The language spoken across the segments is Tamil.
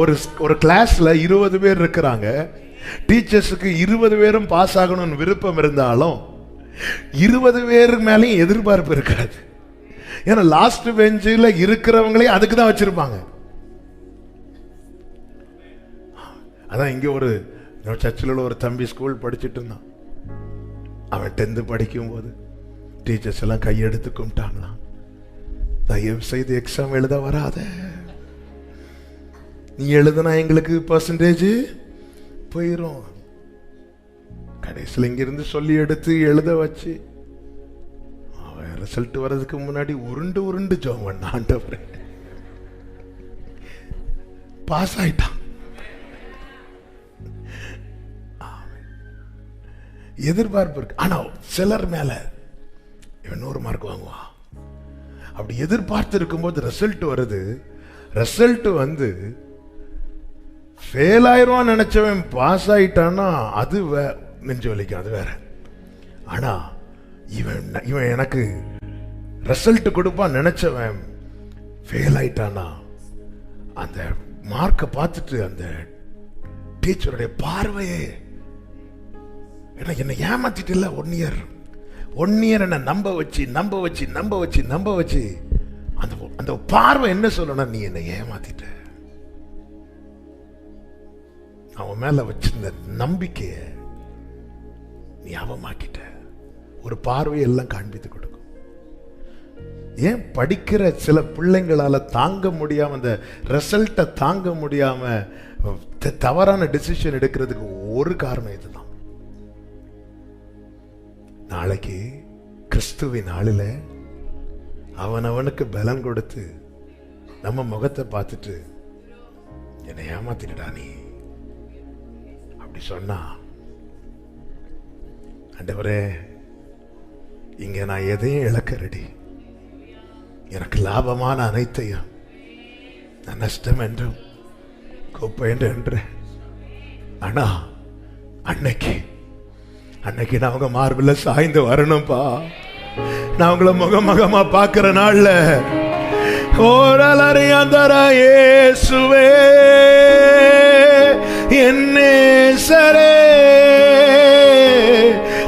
ஒரு ஒரு கிளாஸில் இருபது பேர் இருக்கிறாங்க. டீச்சர்ஸுக்கு இருபது பேரும் பாஸ் ஆகணும்னு விருப்பம் இருந்தாலும் இருபது பேர் மேலேயும் எதிர்பார்ப்பு இருக்காது. ஏன்னா லாஸ்ட் பெஞ்சில் இருக்கிறவங்களே அதுக்கு தான் வச்சுருப்பாங்க. அதான் இங்கே ஒரு சர்ச்சில் உள்ள ஒரு தம்பி ஸ்கூல் படிச்சுட்டு இருந்தான். அவன் டென்த்து படிக்கும் போது டீச்சர்ஸ் எல்லாம் கையெடுத்து கும்பிட்டாங்களாம். தயவு செய்து எக்ஸாம் எழுத வராத. நீ எழுதுனா எங்களுக்கு பர்சன்டேஜ் போயிரும். கடைசியில் இங்கிருந்து சொல்லி எடுத்து எழுத வச்சு. அவன் ரிசல்ட் வர்றதுக்கு முன்னாடி உருண்டு உருண்டு ஜோம் பண்ண பாஸ் ஆயிட்டான். எதிர்பார்ப்பு இருக்கு. ஆனா சிலர் மேல இவன் நூறு மார்க் வாங்குவான். அப்படி எதிர்பார்த்து இருக்கும்போது ரிசல்ட் வருது. ரிசல்ட் வந்து ஃபெயில் ஆயிருவான்னு நினச்சவன் பாஸ் ஆயிட்டான்னா அது வே நெஞ்சு வலிக்கும் அது வேற. ஆனால் இவன் இவன் எனக்கு ரிசல்ட் கொடுப்பான் நினச்சவன் ஃபெயில் ஆயிட்டானா அந்த மார்க்கை பார்த்துட்டு அந்த டீச்சருடைய பார்வையே ஏன்னா என்னை ஏமாத்திட்டு இல்லை ஒன் இயர் ஒன் இயர் என்னை நம்ப வச்சு நம்ப வச்சு நம்ப வச்சு நம்ப வச்சு அந்த அந்த பார்வை என்ன சொல்லணும் நீ என்னை ஏமாத்திட்ட. அவன் மேல வச்சிருந்த நம்பிக்கையை ஞாபகமாக்கிட்ட. ஒரு பார்வையெல்லாம் காண்பித்து கொடுக்கும். ஏன் படிக்கிற சில பிள்ளைங்களால தாங்க முடியாமல் அந்த ரிசல்ட்டை தாங்க முடியாம தவறான டிசிஷன் எடுக்கிறதுக்கு ஒரு காரணம் இதுதான். நாளைக்கு கிறிஸ்துவின் நாளில் அவன் அவனுக்கு பலன் கொடுத்து நம்ம முகத்தை பார்த்துட்டு என்னை ஏமாத்தினடா நீ. அப்படி சொன்னா ஆண்டவரே இங்க நான் எதையும் இழக்க ரெடி எனக்கு லாபமான அனைத்தையும் நான் நஷ்டம் என்றும் குப்பை என்று என்று ஆனா அன்னைக்கு அன்னைக்கு நான் உங்க மார்பில் சாய்ந்து வரணும்ப்பா நான் உங்களை முகமுகமா பார்க்கிற நாள்ல அந்த ஏசுவே என்னே சரே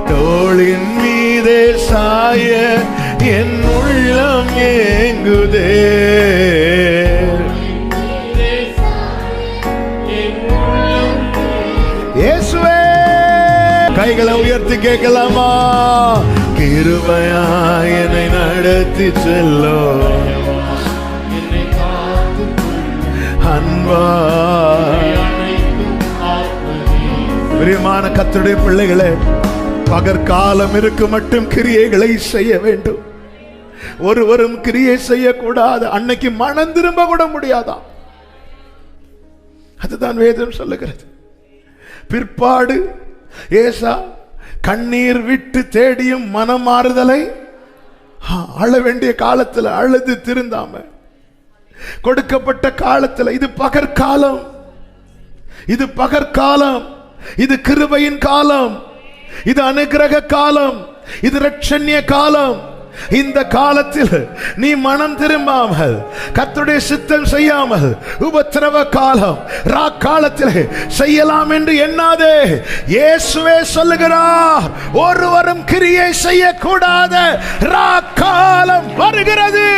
தோளின் மீதே சாய என் உள்ளம் ஏங்குதே. கைகளை உயர்த்தி கேட்கலாமா? கிருபையா என்னை நடத்தி செல்லோ. அன்பா பிரியமான கத்தருடைய பிள்ளைகளே பகற்காலம் இருக்கு மட்டும் கிரியைகளை செய்ய வேண்டும். ஒருவரும் கிரியை செய்யக்கூடாது. அன்னைக்கு மனம் திரும்ப கூட முடியாதா? அதுதான் வேதம் சொல்லுகிறது. பிற்பாடு ஏசா கண்ணீர் விட்டு தேடியும் மனம் மாறுதலை அழ வேண்டிய காலத்தில் அழுது திருந்தாம கொடுக்கப்பட்ட காலத்துல இது பகற்காலம். இது பகற்காலம். இது கிருபையின் காலம். இது அனுக்கிரக காலம். இது ரட்சண்ய காலம். இந்த காலத்தில் நீ மனம் திரும்பாமல் கத்துடைய சித்தம் செய்யாமல் உபத்திரவ காலம் ரா காலத்தில் செய்யலாம் என்று எண்ணாதே. இயேசுவே சொல்லுகிறார் ஒருவரும் கிரியை செய்யக்கூடாத ரா காலம் வருகிறது.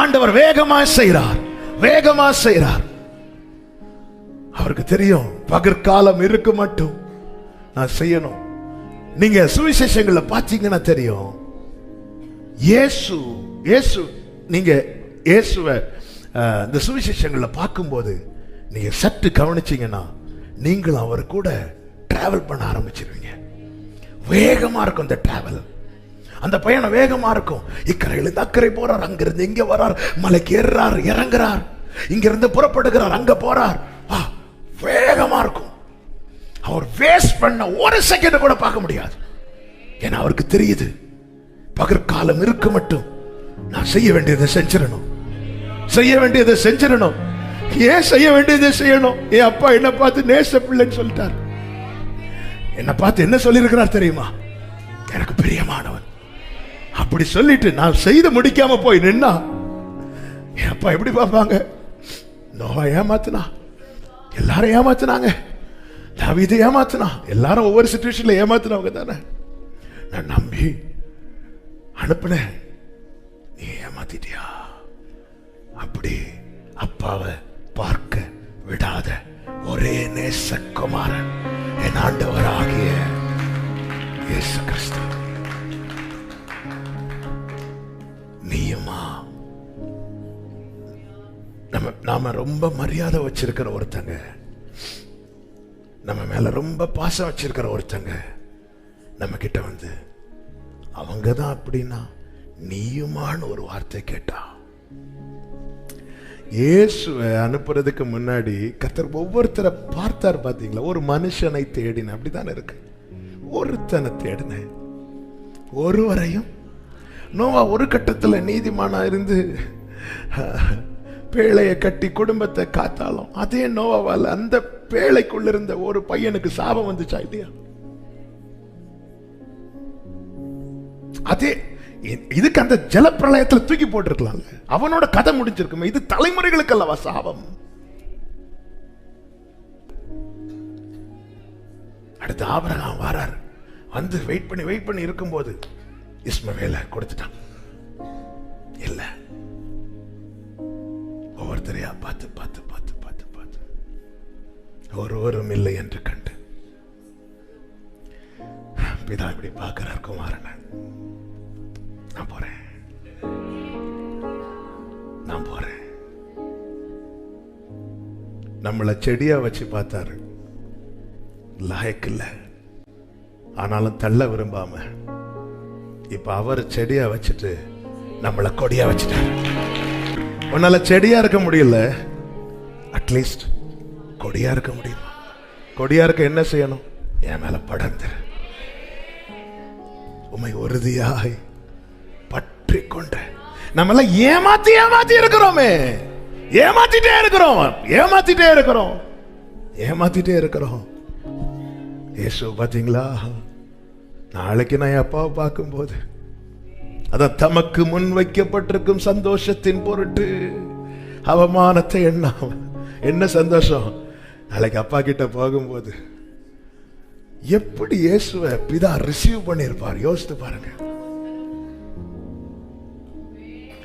ஆண்டவர் வேகமா செய்கிறார் வேகமா செய்கிறார். அவருக்கு தெரியும். பகற்காலம் இருக்கு மட்டும். நான் செய்யணும். நீங்க சுவிசேஷங்களை பார்த்தீங்கன்னா தெரியும். இயேசு இயேசு நீங்க இயேசுவை இந்த சுவிசேஷங்களில் பார்க்கும்போது நீங்க சற்று கவனிச்சிங்கன்னா நீங்களும் அவர் கூட டிராவல் பண்ண ஆரம்பிச்சிருவீங்க. வேகமாக இருக்கும் இந்த டிராவல் அந்த பயணம் வேகமாக இருக்கும். இக்கரையிலிருந்து அக்கறை போறார் அங்கிருந்து இங்கே வரார் மலைக்கு ஏறுறார் இறங்குறார் இங்கிருந்து புறப்படுகிறார் அங்கே போறார். வேகமாக இருக்கும். அவர் வேஸ்ட் பண்ண ஒரு செகண்ட் கூட பார்க்க முடியாது. ஏன்னா அவருக்கு தெரியுது பகற்காலம் இருக்க மட்டும் நான் செய்ய வேண்டியதை செஞ்சிடணும். செய்ய வேண்டியதை செஞ்சிடணும். ஏன் செய்ய வேண்டியதை செய்யணும்? என் அப்பா என்ன பார்த்து நேச பிள்ளைன்னு சொல்லிட்டார். என்ன பார்த்து என்ன சொல்லியிருக்கிறார் தெரியுமா? எனக்கு பிரியமானவன். அப்படி சொல்லிட்டு நான் செய்து முடிக்காம போய் நின்னா என் அப்பா எப்படி பார்ப்பாங்க? நோவா ஏமாத்துனா? எல்லாரும் ஏமாத்தினாங்க. தாவீதை ஏமாத்தினா எல்லாரும் ஒவ்வொரு சுச்சுவேஷன்ல ஏமாத்தினவங்க தானே. நான் நம்பி அனுப்புனேன் நீ ஏமாத்திட்டியா? அப்படி அப்பாவை பார்க்க விடாத ஒரே நேசக்குமாரன் என் ஆண்டவராகிய இயேசு கிறிஸ்து. நீயுமா நம்ம நாம ரொம்ப மரியாதை வச்சிருக்கிற ஒருத்தங்க. நம்ம மேல ரொம்ப பாசம் வச்சிருக்கிற ஒருத்தங்க நம்ம கிட்ட வந்து அவங்க தான் அப்படின்னா நீயுமான்னு ஒரு வார்த்தை கேட்டா? இயேசுவை அனுப்புறதுக்கு முன்னாடி கத்தர் ஒவ்வொருத்தரை பார்த்தார் பார்த்தீங்களா ஒரு மனுஷனை தேடின அப்படிதான் இருக்கு? ஒருத்தனை தேடினேன் ஒருவரையும் நோவா ஒரு கட்டத்தில் நீதிமானா இருந்து பேழையை கட்டி குடும்பத்தை காத்தாலும் அதே நோவாவால் அந்த பேழைக்குள்ள இருந்த ஒரு பையனுக்கு சாபம் வந்துச்சா இல்லையா? அதே இதுக்கு அந்த ஜலப்பிரளயத்தில் தூக்கி போட்டிருக்கலாம்ல. அவனோட கதை முடிஞ்சிருக்குமே இது தலைமுறைகளுக்கு அல்லவா சாபம்? அடுத்து ஆபரகம் வரார். வந்து வெயிட் பண்ணி வெயிட் பண்ணி இருக்கும்போது இஸ்மவேல கொடுத்துட்டான். இல்லை. ஒவ்வொருத்தரையா பார்த்து பார்த்து பார்த்து பார்த்து பார்த்து. ஒருவரும் இல்லை என்று கண்டு. பிதா இப்படி பார்க்கிறார் குமாரனை. நான் போறேன். நான் போறேன். நம்மளை செடியா வச்சு பார்த்தாரு. லாயக்கு இல்ல. ஆனாலும் தள்ள விரும்பாம இப்ப அவர் செடியா வச்சுட்டு நம்மளை கொடியா வச்சுட்டாரு. உன்னால செடியா இருக்க முடியல. அட்லீஸ்ட் கொடியா இருக்க முடியுமா? கொடியா இருக்க என்ன செய்யணும்? என் மேல படர்ந்து உமை உறுதியாய் பற்றி கொண்ட. நம்ம எல்லாம் ஏமாத்தி ஏமாத்தி இருக்கிறோமே. ஏமாத்திட்டே இருக்கிறோம். ஏமாத்திட்டே இருக்கிறோம். ஏமாத்திட்டே இருக்கிறோம். ஏசு பாத்தீங்களா? நாளைக்கு நான் என் அப்பாவை பார்க்கும்போது அதான் தமக்கு முன் வைக்கப்பட்டிருக்கும் சந்தோஷத்தின் பொருட்டு. அவமானத்தை எண்ணாம என்ன சந்தோஷம்? நாளைக்கு அப்பா கிட்ட போகும்போது எப்படி இயேசுவை பிதா ரிசீவ் பண்ணியிருப்பார்? யோசித்து பாருங்க.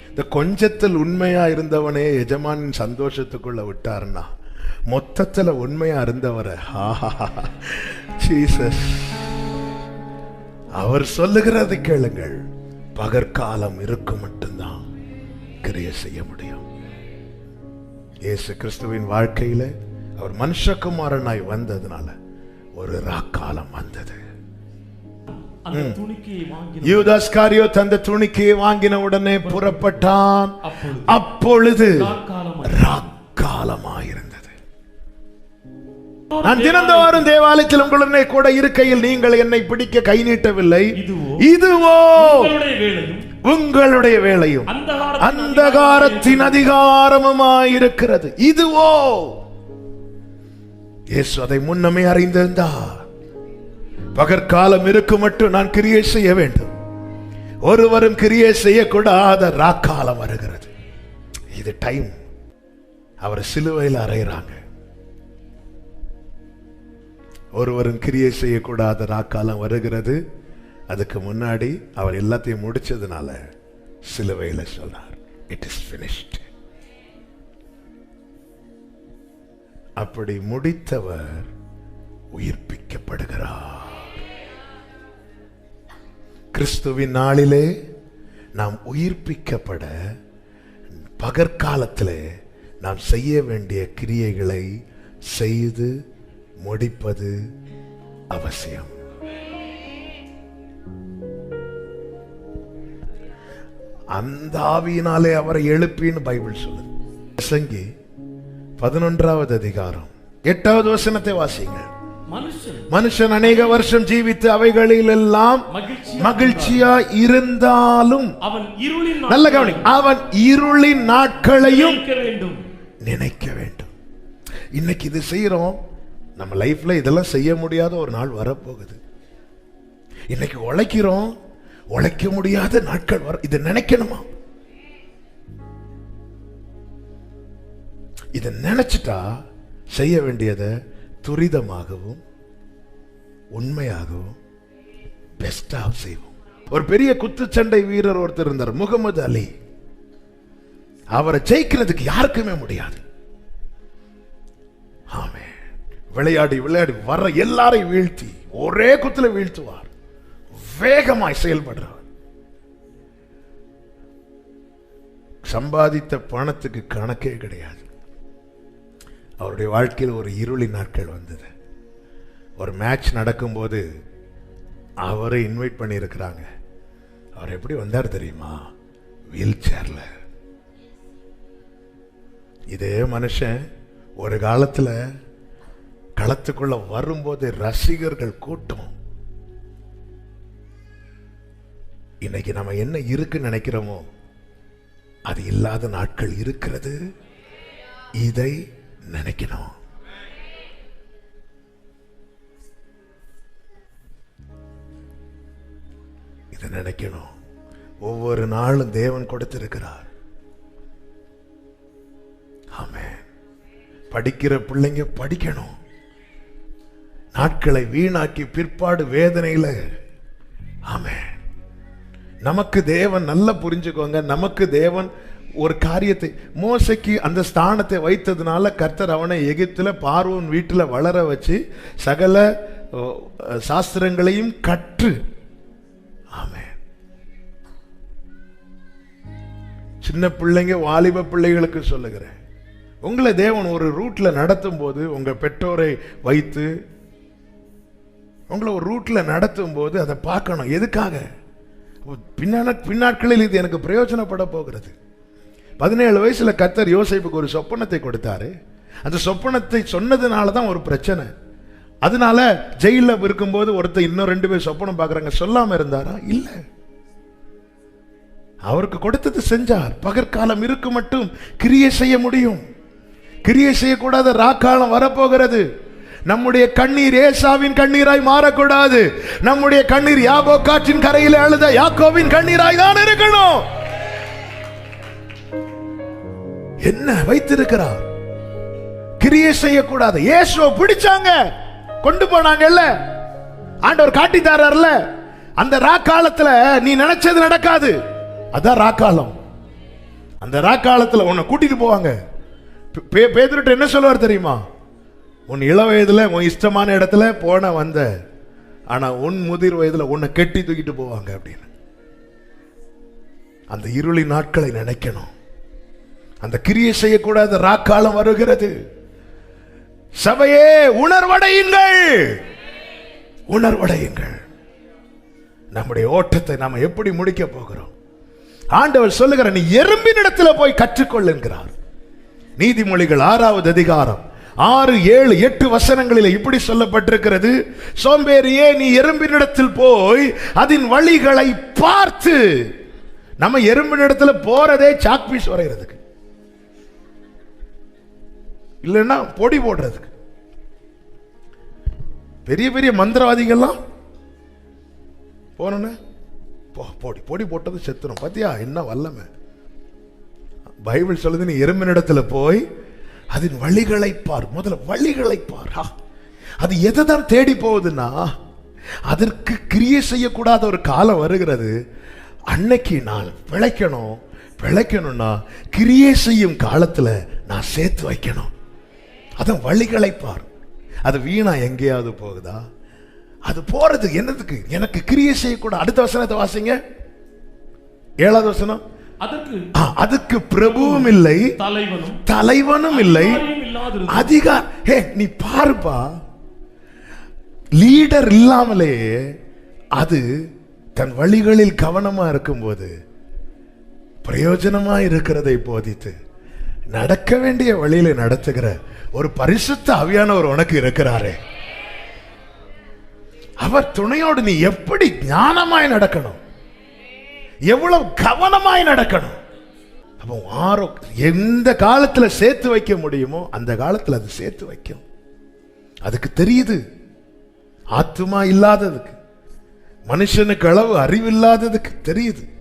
இந்த கொஞ்சத்தில் உண்மையா இருந்தவனே எஜமானின் சந்தோஷத்துக்குள்ள விட்டாருன்னா மொத்தத்துல உண்மையா இருந்தவரை ஜீசஸ் அவர் சொல்லுகிறது கேளுங்கள். பகற்காலம் இருக்கும் மட்டும்தான் கிரிய செய்ய முடியும். இயேசு கிறிஸ்துவின் வாழ்க்கையில அவர் மனுஷகுமாரனாய் வந்ததுனால ஒரு ராக்காலம் வந்தது. அந்த துணிக்கையை வாங்கின யூதாஸ் காரியோத் அந்த துணிக்கையை வாங்கின உடனே புறப்பட்டான். அப்பொழுது அப்பொழுது ராக்காலம் ராக்காலமாயிருந்தது நான் தினந்தோறும் தேவாலயத்தில் உங்களுடனே கூட இருக்கையில் நீங்கள் என்னை பிடிக்க கை நீட்டவில்லை. இதுவோ? உங்களுடைய வேலையும் அந்த அந்தகாரத்தின் அதிகாரமுமாயிருக்கிறது. இதுவோ? இயேசு அதை முன்னமே அறிந்திருந்தார். பகற்காலம் இருக்கும் மட்டும் நான் கிரியை செய்ய வேண்டும். ஒருவரும் கிரியை செய்யக்கூடாத ராக்காலம் வருகிறது. இது டைம் அவர் சிலுவையில் அறையிறாங்க. ஒருவரும் கிரியை செய்யக்கூடாத ராக்காலம் வருகிறது. அதுக்கு முன்னாடி அவர் எல்லாத்தையும் முடிச்சதுனால சிலுவையில் சொல்றார் இட் இஸ் finished. அப்படி முடித்தவர் உயிர்ப்பிக்கப்படுகிறார். கிறிஸ்துவின் நாளிலே நாம் உயிர்ப்பிக்கப்பட பகற்காலத்திலே நாம் செய்ய வேண்டிய கிரியைகளை செய்து முடிப்பது அவசியம். அந்த ஆவியினாலே அவரை எழுப்பின்னு பைபிள் சொல்லுது. பிரசங்கி பதினொன்றாவது அதிகாரம். எட்டாவது வசனத்தை வாசிங்க மனுஷன். அநேக வருஷம் ஜீவித்து அவைகளில் எல்லாம் மகிழ்ச்சி மகிழ்ச்சியா இருந்தாலும் அவன் இருளின் நல்ல கவனி அவன் இருளின் நாட்களையும் நினைக்க வேண்டும். இன்னைக்கு இது செய்யறோம் நம்ம லைஃப்ல இதெல்லாம் செய்ய முடியாத ஒரு நாள் வரப்போகுது. இன்னைக்கு உழைக்கிறோம் உழைக்க முடியாத நாட்கள் வர இதை நினைக்கணுமா? இதை நினைச்சிட்டா செய்ய வேண்டியதை துரிதமாகவும் உண்மையாகவும் பெஸ்டாக செய்வோம். ஒரு பெரிய குத்துச்சண்டை வீரர் ஒருத்தர் இருந்தார் முகமது அலி. அவரை ஜெயிக்கிறதுக்கு யாருக்குமே முடியாது. ஆமே விளையாடி விளையாடி வர்ற எல்லாரையும் வீழ்த்தி ஒரே குத்துல வீழ்த்துவார். வேகமாய் செயல்படுறார் சம்பாதித்த பணத்துக்கு கணக்கே கிடையாது. அவருடைய வாழ்க்கையில் ஒரு இருளி நாட்கள் வந்தது. ஒரு மேட்ச் நடக்கும்போது அவரை இன்வைட் பண்ணியிருக்கிறாங்க. அவர் எப்படி வந்தார் தெரியுமா? வீல் சேர்ல இதே மனுஷன் ஒரு காலத்தில் களத்துக்குள்ள வரும்போது ரசிகர்கள் கூட்டம். இன்னைக்கு நம்ம என்ன இருக்குன்னு நினைக்கிறோமோ அது இல்லாத நாட்கள் இருக்கிறது. இதை நினைக்கணும். இதை நினைக்கணும். ஒவ்வொரு நாளும் தேவன் கொடுத்திருக்கிறார். ஆமே படிக்கிற பிள்ளைங்க படிக்கணும். நாட்களை வீணாக்கி பிற்பாடு வேதனையில். ஆமே நமக்கு தேவன் நல்லா புரிஞ்சுக்கோங்க. நமக்கு தேவன் ஒரு காரியத்தை மோசைக்கு அந்த ஸ்தானத்தை வைத்ததுனால கர்த்தர் அவனை எகிப்தில் பார்வன் வீட்டில் வளர வச்சு சகல சாஸ்திரங்களையும் கற்று. ஆமே சின்ன பிள்ளைங்க வாலிப பிள்ளைகளுக்கு சொல்லுகிறேன். உங்களை தேவன் ஒரு ரூட்டில் நடத்தும் போது உங்கள் பெற்றோரை வைத்து உங்களை ஒரு ரூட்டில் நடத்தும் போது அதை பார்க்கணும். எதுக்காக? பின்னான பின்னாட்களில் இது எனக்கு பிரயோஜனப்பட போகிறது. பதினேழு வயசில் கத்தர் யோசிப்புக்கு ஒரு சொப்பனத்தை கொடுத்தாரு. அந்த சொப்பனத்தை சொன்னதுனால தான் ஒரு பிரச்சனை. அதனால ஜெயிலில் இருக்கும்போது ஒருத்தர் இன்னும் ரெண்டு பேர் சொப்பனம் பார்க்குறாங்க. சொல்லாமல் இருந்தாரா? இல்லை. அவருக்கு கொடுத்தது செஞ்சார். பகற்காலம் இருக்கு மட்டும் கிரியை செய்ய முடியும். கிரியை செய்யக்கூடாத ராக்காலம் வரப்போகிறது. நம்முடைய கண்ணீர் ஏசாவின் கண்ணீராய் மாறக்கூடாது. நம்முடைய கண்ணீர் யாபோ காற்றின் கரையில் அழுத யாக்கோவின் கண்ணீராய் தான் இருக்கணும். என்ன வைத்திருக்கிறார்? கிரியை செய்யக்கூடாது. இயேசுவை பிடிச்சாங்க. கொண்டு போனாங்கல்ல ஆண்டவர் காட்டி அந்த அந்த ராக்காலத்துல நீ நினைச்சது நடக்காது. அதான் ராக்காலம் அந்த ராக்காலத்துல உன்னை கூட்டிட்டு போவாங்க. பே- என்ன சொல்லுவார் தெரியுமா? உன் இள வயதில் உன் இஷ்டமான இடத்துல போன வந்த ஆனால் உன் முதிர் வயதில் உன்னை கெட்டி தூக்கிட்டு போவாங்க அப்படின்னு. அந்த இருளி நாட்களை நினைக்கணும். அந்த கிரியை செய்யக்கூடாத ராக்காலம் வருகிறது. சபையே உணர்வடையுங்கள். உணர்வடையுங்கள். நம்முடைய ஓட்டத்தை நாம் எப்படி முடிக்க போகிறோம்? ஆண்டவர் சொல்லுகிற நீ எறும்பின் இடத்துல போய் கற்றுக்கொள்ளுங்கிறார். நீதிமொழிகள் ஆறாவது அதிகாரம் ஆறு ஏழு எட்டு வசனங்களில் இப்படி சொல்லப்பட்டிருக்கிறது. சோம்பேறியே நீ எறும்பினிடத்தில் போய் அதன் வழிகளை பார்த்து? நம்ம எறும்பினிடத்துல போறதே சாக் பீஸ் வரைகிறதுக்கு. இல்லைன்னா பொடி போடுறதுக்கு. பெரிய பெரிய மந்திரவாதிகள்லாம் போனோன்னு? பொடி பொடி போட்டது செத்துரும். பாத்தியா என்ன வல்லமை? பைபிள் சொல்லுது நீ எறும்பினிடத்தில் போய் அதன் வழிகளை பார். முதல்ல வழிகளை பாரா. அது எதை தான் தேடி போகுதுன்னா அதற்கு கிரியை செய்யக்கூடாத ஒரு காலம் வருகிறது. அன்னைக்கு நான் பிழைக்கணும் பிழைக்கணும்னா கிரியை செய்யும் காலத்தில் நான் சேர்த்து வைக்கணும். அதான் வழிகளை பார். அது வீணா எங்கேயாவது போகுதா? அது போறது என்னதுக்கு எனக்கு கிரியை செய்யக்கூடாது அடுத்த வசனத்தை வாசிங்க. ஏழாவது வசனம். அதுக்கு பிரபுவும் இல்லை தலைவனும் தலைவனும் இல்லை. அதிகார் ஹே நீ பாருப்பா. லீடர் இல்லாமலே அது தன் வழிகளில் கவனமா இருக்கும்போது பிரயோஜனமா இருக்கிறதை போதித்து நடக்க வேண்டிய வழியில நடத்துகிற ஒரு பரிசுத்த ஆவியானவர் உனக்கு இருக்கிறாரே. அவர் துணையோடு நீ எப்படி ஞானமாய் நடக்கணும்? எவ்வளவு கவனமாய் நடக்கணும். அப்போ ஆரோ எந்த காலத்தில் சேர்த்து வைக்க முடியுமோ அந்த காலத்தில் அது சேர்த்து வைக்கும். அதுக்கு தெரியுது. ஆத்துமா இல்லாததுக்கு. மனுஷனுக்கு அளவு அறிவு இல்லாததுக்கு தெரியுது.